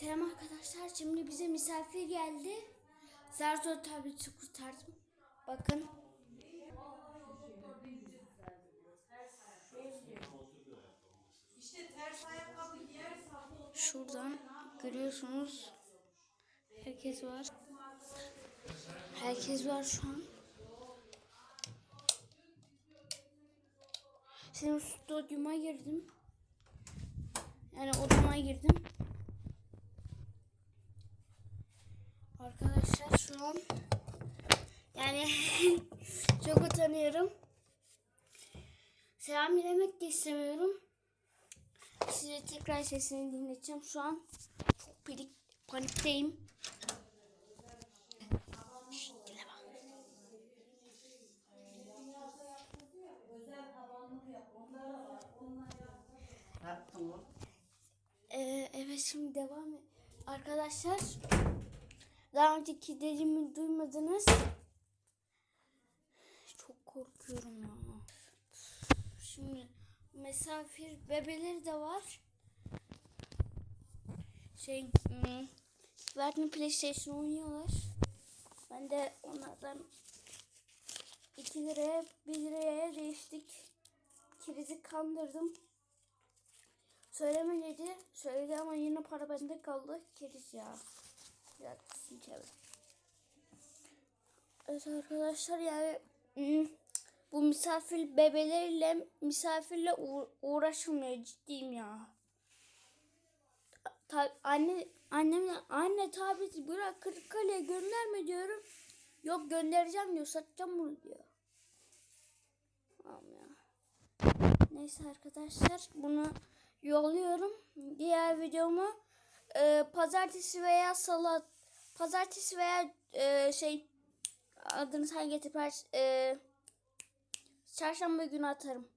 Selam arkadaşlar. Şimdi bize misafir geldi. Zar zor tableti kurtardım. Bakın. Şuradan görüyorsunuz. Herkes var. Herkes var şu an. Şimdi stadyuma girdim. Yani odama girdim. Arkadaşlar şu an yani çok utanıyorum. Selam vermek de istemiyorum. Size tekrar sesini dinleteceğim. Şu an çok panik, panikteyim. Ee, evet şimdi devam et. Arkadaşlar daha önceki dediğimi duymadınız. Çok korkuyorum ya. Şimdi misafir bebeleri de var. Şey hmm, PlayStation oynuyorlar. Ben de onlardan 2 liraya 1 liraya değiştik. Kirizi kandırdım. Söyleme dedi. Söyledi ama yine para bende kaldı. Keriz ya. Biraz. Evet arkadaşlar yani hmm, bu misafir bebeleriyle misafirle uğ- uğraşılmıyor ciddiyim ya. Ta- anne annemle anne tabi bırak Kırıkkale'ye gönderme diyorum. Yok göndereceğim diyor satacağım bunu diyor. Tamam ya. Neyse arkadaşlar bunu yolluyorum. E, pazartesi veya salı pazartesi veya e, şey adını sen getir e, çarşamba günü atarım.